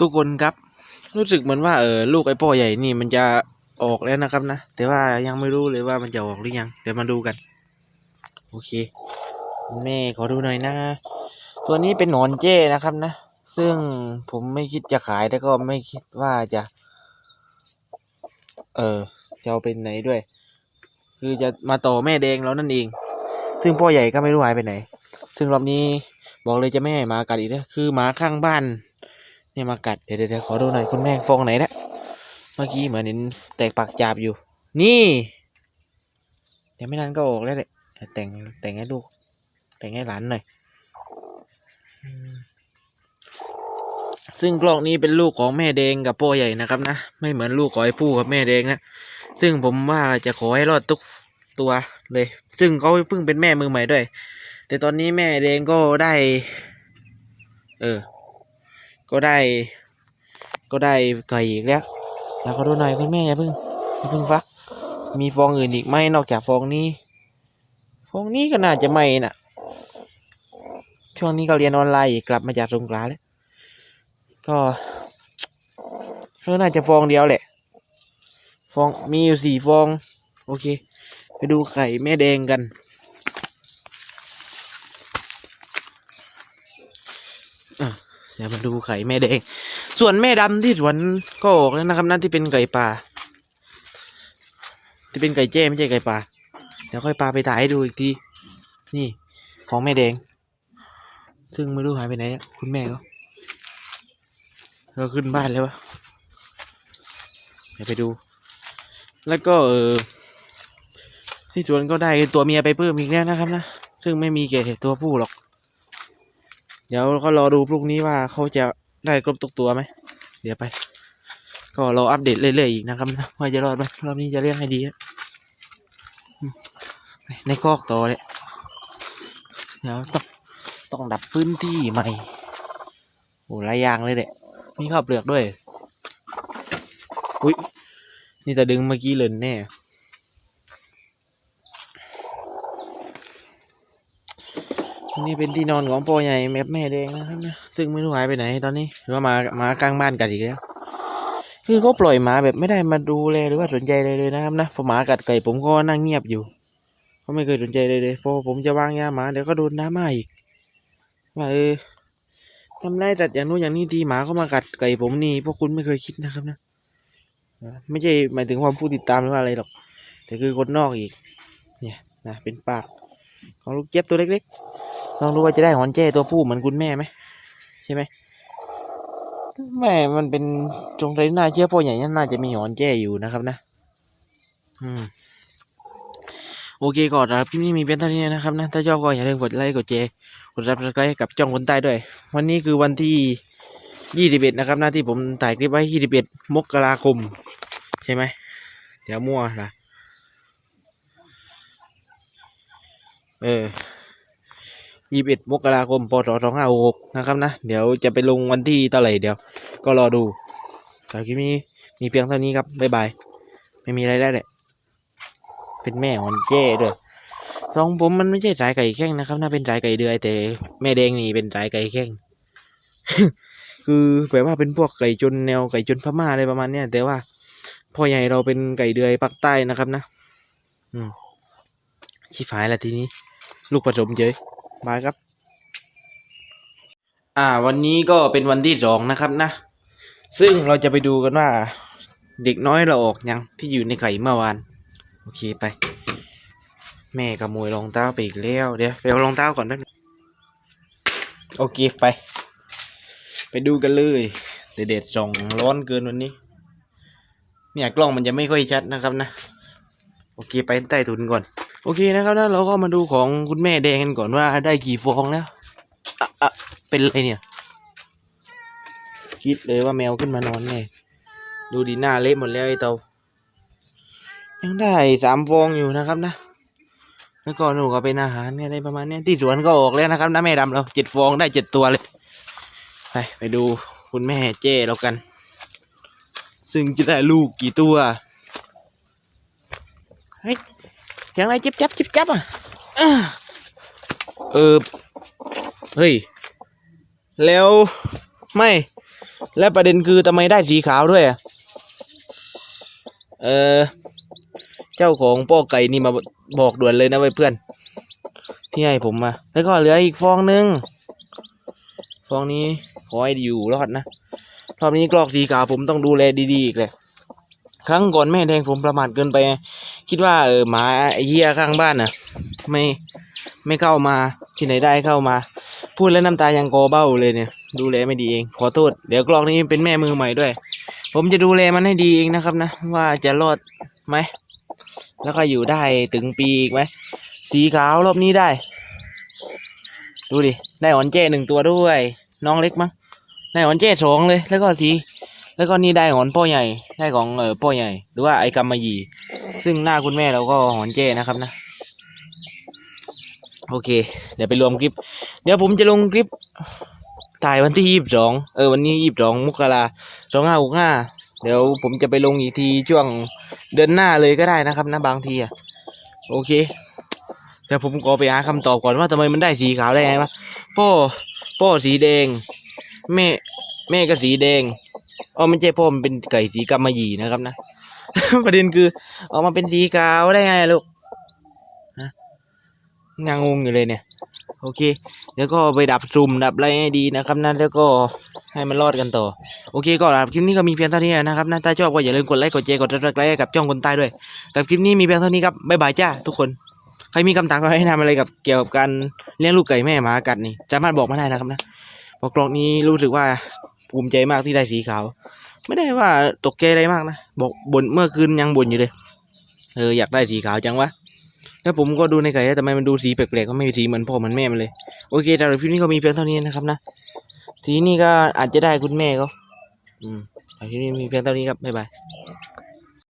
ทุกคนครับ รู้สึกเหมือนว่าเออลูกไอ้พ่อใหญ่นี่มันจะออกแล้วนะครับนะ แต่ว่ายังไม่รู้เลยว่ามันจะออกหรือยัง เดี๋ยวมาดูกัน โอเค แม่ขอดูหน่อยนะ ตัวนี้เป็นหนอนเจ้นะครับนะ ซึ่งผมไม่คิดจะขายแต่ก็ไม่คิดว่าจะ เออจะเอาเป็นไหนด้วย คือจะมาต่อแม่แดงแล้วนั่นเอง ซึ่งพ่อใหญ่ก็ไม่รู้หายไปไหน ซึ่งรอบนี้บอกเลยจะไม่ให้หมากัดอีกแล้วคือหมาข้างบ้าน เนี่ยมากัด เดี๋ยวเดี๋ยวขอดูหน่อยคุณแม่ฟองไหนนะเมื่อกี้เหมือนเห็นแตกปากจาบอยู่ นี่เดี๋ยวไม่นานก็ออกแล้วแหละแต่งแต่งให้ลูก แต่งให้หลานหน่อยซึ่งกลอกนี้เป็นลูกของแม่แดงกับพ่อใหญ่นะครับนะ ไม่เหมือนลูกของไอ้ผู้กับแม่แดงนะ ซึ่งผมว่าจะขอให้รอดทุกตัวเลย ซึ่งเขาเพิ่งเป็นแม่มือใหม่ด้วย แต่ตอนนี้แม่แดงก็ได้ เออ ก็ได้ ก็ได้ไก่อีกแล้ว แล้วขอดูหน่อยคุณแม่อย่าเพิ่งอย่าเพิ่งฟัก มีฟองอื่นอีกไหมนอกจากฟองนี้ ฟองนี้ก็น่าจะไม่น่ะ ช่วงนี้ก็เรียนออนไลน์อีกกลับมาจากสงขลาแล้ว ก็ก็น่าจะฟองเดียวแหละ ฟองมีอยู่สี่ฟอง โอเค ไปดูไข่แม่แดงกัน อะ เดี๋ยวมาดูไข่แม่แดง ส่วนแม่ดำที่สวนก็ออกแล้วนะครับ นั่นที่เป็นไก่ป่า ที่เป็นไก่แจ้ไม่ใช่ไก่ป่า เดี๋ยวค่อยปลาไปถ่ายให้ดูอีกที นี่ของแม่แดง ซึ่งไม่รู้หายไปไหนคุณแม่เขาเราขึ้นบ้านแล้ววะเดี๋ยวไปดู แล้วก็เออที่สวนก็ได้ตัวเมียไปเพิ่มอีกแล้วนะครับนะ ซึ่งไม่มีแก่ตัวผู้หรอก เดี๋ยวก็รอดูพรุ่งนี้ว่าเขาจะได้ครบทุกตัวไหม เดี๋ยวไป ก็รออัปเดตเรื่อยๆอีกนะครับนะว่าจะรอดไหมรอบนี้จะเลี้ยงให้ดีอะในคอกต่อเลยเดี๋ยวต้องต้องดับพื้นที่ใหม่โอ้หลายอย่างเลยเด็มีข้าวเปลือกด้วย อุ้ยนี่แต่ดึงเมื่อกี้เลยแน่ นี่เป็นที่นอนของพ่อใหญ่แมปแม่แดงนะครับนะซึ่งไม่รู้หายไปไหนตอนนี้หรือว่ามาหมากลางบ้านกัดอีกแล้วคือเขาปล่อยหมาแบบไม่ได้มาดูแลหรือว่าสนใจเลยเลยนะครับนะพอหมากัดไก่ผมก็นั่งเงียบอยู่เขาไม่เคยสนใจเลยเลยพอผมจะวางยาหมาเดี๋ยวก็โดนน้ำมาอีกว่าเออทำไรจัดอย่างนู้นอย่างนี้ทีหมาเข้ามากัดไก่ผมนี่พวกคุณไม่เคยคิดนะครับนะไม่ใช่หมายถึงความผู้ติดตามหรือว่าอะไรหรอก แต่คือคนนอกอีก เนี่ยนะเป็นปากของลูกเจี๊ยบตัวเล็กๆ ลองดูว่าจะได้หอนแจ้ตัวผู้เหมือนคุณแม่ไหมใช่ไหมแม่มันเป็นตรงไรน่าเชื่อพ่อใหญ่น่าจะมีหอนแจ้อยู่นะครับนะ อืมโอเคก่อนสำหรับคลิปนี้มีเพียงเท่านี้นะครับนะ ถ้าชอบก็อย่าลืมกดไลค์กดแชร์กดซับสไครต์กับจ้องคนใต้ด้วย วันนี้คือวันที่ยี่สิบเอ็ดนะครับนะที่ผมถ่ายคลิปไว้ยี่สิบเอ็ดมกราคม ใช่ไหมเดี๋ยวมั่วละเออ ยี่สิบเอ็ดมกราคมพศสองห้าหกนะครับนะ เดี๋ยวจะไปลงวันที่เท่าไหร่เดี๋ยว ก็รอดูสำหรับคลิปนี้มีเพียงเท่านี้ครับบ๊ายบาย ไม่มีอะไรแล้วแหละ เป็นแม่ของเจ้ด้วยทรงผมมันไม่ใช่สายไก่แข้งนะครับน่าเป็นสายไก่เดือยแต่แม่แดงนี่เป็นสายไก่แข้งคือแบบว่าเป็นพวกไก่จนแนวไก่จนพม่าอะไรประมาณเนี้ยแต่ว่าพ่อใหญ่เราเป็นไก่เดือยภาคใต้นะครับนะ อืมชิบหายละทีนี้ ลูกผสมเฉย บายครับ อ่า วันนี้ก็เป็นวันที่สองนะครับนะ ซึ่งเราจะไปดูกันว่า เด็กน้อยเราออกยังที่อยู่ในไข่เมื่อวาน โอเคไป แม่ขโมยรองเท้าไปอีกแล้ว เดี๋ยวไปเอารองเท้าก่อนนึงโอเคไป ไปดูกันเลยเด็ดๆส่องร้อนเกินวันนี้ เนี่ยกล้องมันจะไม่ค่อยชัดนะครับนะ โอเคไปใต้ถุนก่อน โอเคนะครับนะเราก็มาดูของคุณแม่แดงกันก่อนว่าได้กี่ฟองแล้วอะอะเป็นไรเนี่ย คิดเลยว่าแมวขึ้นมานอนแน่ดูดีหน้าเละหมดแล้วไอ้เตายังได้สามฟองอยู่นะครับนะ แล้วก็หนูก็เป็นอาหารเนี่ยได้ประมาณเนี้ยที่สวนก็ออกแล้วนะครับนะแม่ดำเราเจ็ดฟองได้เจ็ดตัวเลยไปไปดูคุณแม่เจ้เรากัน ซึ่งจะได้ลูกกี่ตัวเฮ้ย สียงอะไรจิ๊บจับจิ๊บจับอะเออเฮ้ยแล้วไม่และประเด็นคือทำไมได้สีขาวด้วยอะเออเจ้าของป้อไก่นี่มาบอกด่วนเลยนะเว้เพื่อน ที่ให้ผมมา แล้วก็เหลืออีกฟองนึง ฟองนี้ขอให้อยู่รอดนะรอบนี้กรอกสีขาวผมต้องดูแลดีๆอีกเลยครั้งก่อนแม่แดงผมประมาทเกินไป คิดว่าเออหมาไอ้เหี้ยข้างบ้านน่ะ ไม่ไม่เข้ามาที่ไหนได้เข้ามา พูดแล้วน้ำตายังกอเบ้าเลยเนี่ย ดูแลไม่ดีเอง ขอโทษ เดี๋ยวกลองนี้เป็นแม่มือใหม่ด้วย ผมจะดูแลมันให้ดีเองนะครับนะ ว่าจะรอดไหม แล้วก็อยู่ได้ถึงปีอีกไหม สีขาวรอบนี้ได้ ดูดิ ได้อ่อนเจ้หนึ่งตัวด้วย น้องเล็กมั้ง ได้อ่อนเจ้สองเลย แล้วก็สี แล้วก็นี่ได้หอนพ่อใหญ่ ได้ของเออพ่อใหญ่ หรือว่าไอ้กำมะหยี่ ซึ่งหน้าคุณแม่เราก็หอนเจ้นะครับนะ โอเค เดี๋ยวไปรวมคลิป เดี๋ยวผมจะลงคลิปถ่ายวันที่ยี่สิบสองเออวันนี้ยี่สิบสองมกราสองห้าหกห้าเดี๋ยวผมจะไปลงอีกทีช่วงเดือนหน้าเลยก็ได้นะครับนะบางทีอะโอเคเดี๋ยวผมขอไปหาคำตอบก่อนว่าทำไมมันได้สีขาวได้ไงวะพ่อพ่อสีแดง แม่ แม่ก็สีแดงอ๋อไม่ใช่พ่อมันเป็นไก่สีกำมะหยี่นะครับนะ ประเด็นคือออกมาเป็นสีขาวได้ไงลูกฮะยังงงอยู่เลยเนี่ย โอเคเดี๋ยวก็ไปดับซุ่มดับอะไรให้ดีนะครับนะแล้วก็ให้มันรอดกันต่อ โอเคก็สำหรับคลิปนี้ก็มีเพียงเท่านี้นะครับนะถ้าชอบก็อย่าลืมกดไลค์กดแชร์กดติดตามให้กับจ้องคนใต้ด้วยกับคลิปนี้มีเพียงเท่านี้ครับบ๊ายบายจ้าทุกคนใครมีคำถามก็ให้ทำอะไรกับเกี่ยวกับการเลี้ยงลูกไก่แม่หมากัดนี่สามารถบอกมาได้นะครับนะเพราะกรองนี้รู้สึกว่าภูมิใจมากที่ได้สีขาว ไม่ได้ว่าตกใจอะไรมากนะบอกบ่นเมื่อคืนยังบ่นอยู่เลยเอออยากได้สีขาวจังวะแล้วผมก็ดูในไก่แต่ทำไมมันดูสีแปลกๆก็ไม่มีสีเหมือนพ่อเหมือนแม่มันเลยโอเคสำหรับคลิปนี้ก็มีเพียงเท่านี้นะครับนะสีนี้ก็อาจจะได้คุณแม่เขาอืมสำหรับคลิปนี้มีเพียงเท่านี้ครับบ๊ายบาย